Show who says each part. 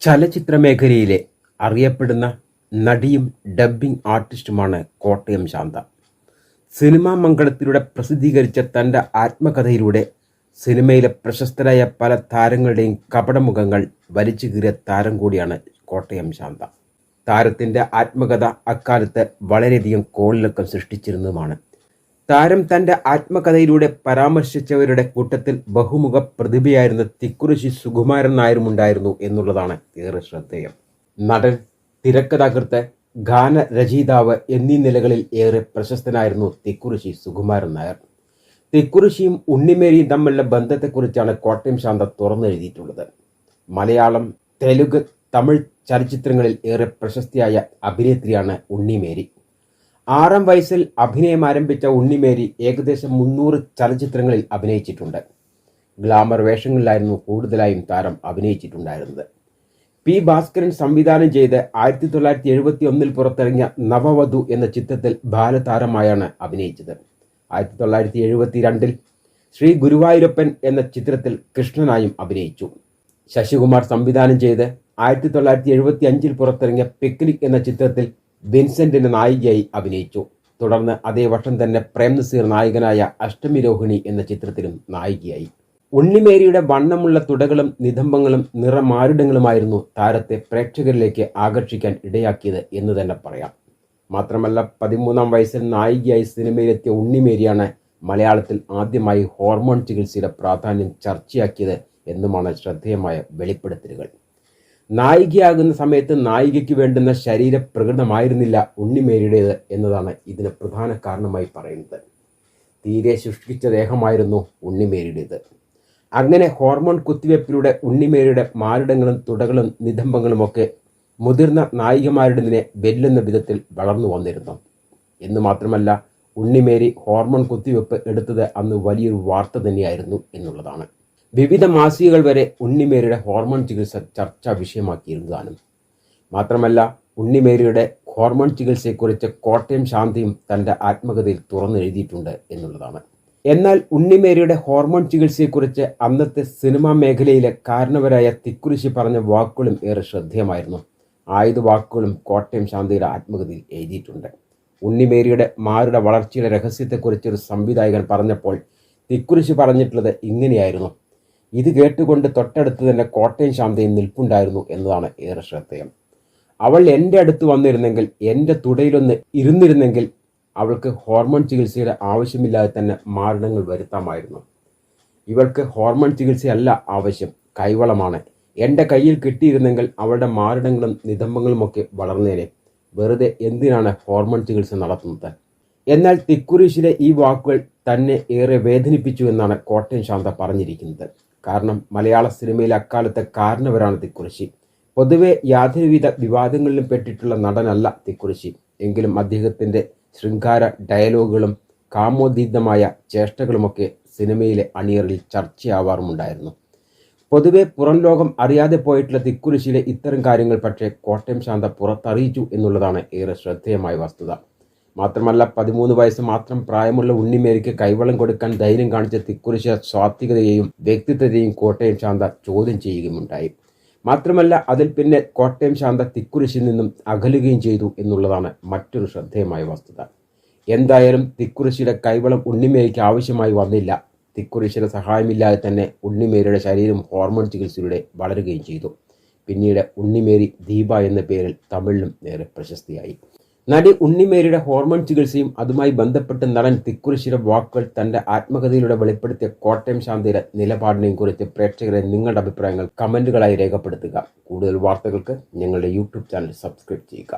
Speaker 1: ചലച്ചിത്ര മേഖലയിലെ അറിയപ്പെടുന്ന നടിയും ഡബ്ബിംഗ് ആർട്ടിസ്റ്റുമാണ് കോട്ടയം ശാന്ത. സിനിമാ മംഗളത്തിലൂടെ പ്രസിദ്ധീകരിച്ച തന്റെ ആത്മകഥയിലൂടെ സിനിമയിലെ പ്രശസ്തരായ പല താരങ്ങളുടെയും കപടമുഖങ്ങൾ വലിച്ചു കീറിയ താരം കൂടിയാണ് കോട്ടയം ശാന്ത. താരത്തിന്റെ ആത്മകഥ അക്കാലത്ത് വളരെയധികം കോളിളക്കം സൃഷ്ടിച്ചിരുന്നതുമാണ്. താരം തന്റെ ആത്മകഥയിലൂടെ പരാമർശിച്ചവരുടെ കൂട്ടത്തിൽ ബഹുമുഖ പ്രതിഭയായിരുന്ന തിക്കുറിശി സുകുമാരൻ നായരും ഉണ്ടായിരുന്നു എന്നുള്ളതാണ് ഏറെ ശ്രദ്ധേയം. നടൻ തിരക്കഥാകൃത്ത് ഗാനരചയിതാവ് എന്നീ നിലകളിൽ ഏറെ പ്രശസ്തനായിരുന്നു തിക്കുറിശി സുകുമാരൻ നായർ. തിക്കുറിശിയും ഉണ്ണിമേരിയും തമ്മിലുള്ള ബന്ധത്തെക്കുറിച്ചാണ് കോട്ടയം ശാന്ത തുറന്നെഴുതിയിട്ടുള്ളത്. മലയാളം തെലുഗ് തമിഴ് ചലച്ചിത്രങ്ങളിൽ ഏറെ പ്രശസ്തിയായ അഭിനേത്രിയാണ് ഉണ്ണിമേരി. ആറാം വയസ്സിൽ അഭിനയം ആരംഭിച്ച ഉണ്ണിമേരി ഏകദേശം മുന്നൂറ് ചലച്ചിത്രങ്ങളിൽ അഭിനയിച്ചിട്ടുണ്ട്. ഗ്ലാമർ വേഷങ്ങളിലായിരുന്നു കൂടുതലായും താരം അഭിനയിച്ചിട്ടുണ്ടായിരുന്നത്. പി ഭാസ്കരൻ സംവിധാനം ചെയ്ത് ആയിരത്തി തൊള്ളായിരത്തി എഴുപത്തി ഒന്നിൽ പുറത്തിറങ്ങിയ നവവധു എന്ന ചിത്രത്തിൽ ബാലതാരമായാണ് അഭിനയിച്ചത്. ആയിരത്തി തൊള്ളായിരത്തി എഴുപത്തി രണ്ടിൽ ശ്രീ ഗുരുവായൂരപ്പൻ എന്ന ചിത്രത്തിൽ കൃഷ്ണനായും അഭിനയിച്ചു. ശശികുമാർ സംവിധാനം ചെയ്ത് ആയിരത്തി തൊള്ളായിരത്തി എഴുപത്തി അഞ്ചിൽ പുറത്തിറങ്ങിയ പിക്നിക് എന്ന ചിത്രത്തിൽ വിൻസെന്റിന്റെ നായികയായി അഭിനയിച്ചു. തുടർന്ന് അതേ വർഷം തന്നെ പ്രേം നസീർ നായകനായ അഷ്ടമി രോഹിണി എന്ന ചിത്രത്തിലും നായികയായി. ഉണ്ണിമേരിയുടെ വണ്ണമുള്ള തുടകളും നിതംബങ്ങളും നിറമാരുടങ്ങളുമായിരുന്നു താരത്തെ പ്രേക്ഷകരിലേക്ക് ആകർഷിക്കാൻ ഇടയാക്കിയത് എന്ന് തന്നെ പറയാം. മാത്രമല്ല പതിമൂന്നാം വയസ്സിൽ നായികയായി സിനിമയിലെത്തിയ ഉണ്ണിമേരിയാണ് മലയാളത്തിൽ ആദ്യമായി ഹോർമോൺ ചികിത്സയുടെ പ്രാധാന്യം ചർച്ചയാക്കിയത് എന്നുമാണ് ശ്രദ്ധേയമായ വെളിപ്പെടുത്തലുകൾ. നായികയാകുന്ന സമയത്ത് നായികയ്ക്ക് വേണ്ടുന്ന ശരീരപ്രകൃതമായിരുന്നില്ല ഉണ്ണിമേരിയുടേത് എന്നതാണ് ഇതിന് പ്രധാന കാരണമായി പറയുന്നത്. തീരെ ശുഷ്കിച്ച ദേഹമായിരുന്നു ഉണ്ണിമേരിയുടേത്. അങ്ങനെ ഹോർമോൺ കുത്തിവയ്പ്പിലൂടെ ഉണ്ണിമേരിയുടെ മാരിടങ്ങളും തുടകളും നിതംബങ്ങളുമൊക്കെ മുതിർന്ന നായികമാരുടേതിനെ വെല്ലുന്ന വിധത്തിൽ വളർന്നു വന്നിരുന്നു. എന്ന് മാത്രമല്ല ഉണ്ണിമേരി ഹോർമോൺ കുത്തിവയ്പ്പ് എടുത്തത് അന്ന് വലിയൊരു വാർത്ത തന്നെയായിരുന്നു എന്നുള്ളതാണ്. വിവിധ മാസികകൾ വരെ ഉണ്ണിമേരിയുടെ ഹോർമോൺ ചികിത്സ ചർച്ചാ വിഷയമാക്കിയിരുന്നതാണ്. മാത്രമല്ല ഉണ്ണിമേരിയുടെ ഹോർമോൺ ചികിത്സയെക്കുറിച്ച് കോട്ടയം ശാന്തിയും തന്റെ ആത്മകഥയിൽ തുറന്നെഴുതിയിട്ടുണ്ട് എന്നുള്ളതാണ്. എന്നാൽ ഉണ്ണിമേരിയുടെ ഹോർമോൺ ചികിത്സയെക്കുറിച്ച് അന്നത്തെ സിനിമാ മേഖലയിലെ കാരണവരായ തിക്കുരിശി പറഞ്ഞ വാക്കുകളും ഏറെ ശ്രദ്ധേയമായിരുന്നു. ആയുധ വാക്കുകളും കോട്ടയം ശാന്തിയുടെ ആത്മകഥയിൽ എഴുതിയിട്ടുണ്ട്. ഉണ്ണിമേരിയുടെ മാരുടെ വളർച്ചയുടെ രഹസ്യത്തെക്കുറിച്ച് ഒരു സംവിധായകൻ പറഞ്ഞപ്പോൾ തിക്കുരിശി പറഞ്ഞിട്ടുള്ളത് ഇങ്ങനെയായിരുന്നു. ഇത് കേട്ടുകൊണ്ട് തൊട്ടടുത്ത് തന്നെ കോട്ടയം ശാന്തയും നിൽപ്പുണ്ടായിരുന്നു എന്നതാണ് ഏറെ ശ്രദ്ധേയം. അവൾ എന്റെ അടുത്ത് വന്നിരുന്നെങ്കിൽ എന്റെ തുടയിലൊന്ന് ഇരുന്നിരുന്നെങ്കിൽ അവൾക്ക് ഹോർമോൺ ചികിത്സയുടെ ആവശ്യമില്ലാതെ തന്നെ മാരണങ്ങൾ വരുത്താമായിരുന്നു. ഇവൾക്ക് ഹോർമോൺ ചികിത്സയല്ല ആവശ്യം കൈവളമാണ്. എന്റെ കയ്യിൽ കിട്ടിയിരുന്നെങ്കിൽ അവളുടെ മാരടങ്ങളും നിതംബങ്ങളുമൊക്കെ വളർന്നേനെ. വെറുതെ എന്തിനാണ് ഹോർമോൺ ചികിത്സ നടത്തുന്നത്? എന്നാൽ തിക്കുറീഷിലെ ഈ വാക്കുകൾ തന്നെ ഏറെ വേദനിപ്പിച്ചു എന്നാണ് കോട്ടയം ശാന്ത പറഞ്ഞിരിക്കുന്നത്. കാരണം മലയാള സിനിമയിൽ അക്കാലത്തെ കാരണവരാണ് തിക്കുറിശി. പൊതുവെ യാതൊരുവിധ വിവാദങ്ങളിലും പെട്ടിട്ടുള്ള നടനല്ല തിക്കുറിശി. എങ്കിലും അദ്ദേഹത്തിന്റെ ശൃംഗാര ഡയലോഗുകളും കാമോദീതമായ ചേഷ്ടകളുമൊക്കെ സിനിമയിലെ അണിയറിൽ ചർച്ചയാവാറുമുണ്ടായിരുന്നു. പൊതുവെ പുറം ലോകം അറിയാതെ പോയിട്ടുള്ള തിക്കുരിശിയിലെ ഇത്തരം കാര്യങ്ങൾ പക്ഷേ കോട്ടയം ശാന്ത പുറത്തറിയിച്ചു എന്നുള്ളതാണ് ഏറെ ശ്രദ്ധേയമായ വസ്തുത. മാത്രമല്ല പതിമൂന്ന് വയസ്സ് മാത്രം പ്രായമുള്ള ഉണ്ണിമേരിക്ക് കൈവളം കൊടുക്കാൻ ധൈര്യം കാണിച്ച തിക്കുറിശ സ്വാത്വികതയെയും വ്യക്തിത്വത്തെയും കോട്ടയം ശാന്ത ചോദ്യം ചെയ്യുകയുമുണ്ടായി. മാത്രമല്ല അതിൽ പിന്നെ കോട്ടയം ശാന്ത തിക്കുരിശിൽ നിന്നും അകലുകയും ചെയ്തു എന്നുള്ളതാണ് മറ്റൊരു ശ്രദ്ധേയമായ വസ്തുത. എന്തായാലും തിക്കുറിശിയുടെ കൈവളം ഉണ്ണിമേരിക്ക് ആവശ്യമായി വന്നില്ല. തിക്കുറിശിയുടെ സഹായമില്ലാതെ തന്നെ ഉണ്ണിമേരിയുടെ ശരീരം ഹോർമോൺ ചികിത്സയിലൂടെ വളരുകയും ചെയ്തു. പിന്നീട് ഉണ്ണിമേരി ദീപ എന്ന പേരിൽ തമിഴിലും നേരെ പ്രശസ്തിയായി. നടി ഉണ്ണിമേരിയുടെ ഹോർമോൺ ചികിത്സയും അതുമായി ബന്ധപ്പെട്ട് നടൻ തിക്കുറിശിയുടെ വാക്കുകൾ തന്റെ ആത്മകഥയിലൂടെ വെളിപ്പെടുത്തിയ കോട്ടയം ശാന്തിയുടെ നിലപാടിനെയും കുറിച്ച് പ്രേക്ഷകരെ നിങ്ങളുടെ അഭിപ്രായങ്ങൾ കമന്റുകളായി രേഖപ്പെടുത്തുക. കൂടുതൽ വാർത്തകൾക്ക് ഞങ്ങളുടെ യൂട്യൂബ് ചാനൽ സബ്സ്ക്രൈബ് ചെയ്യുക.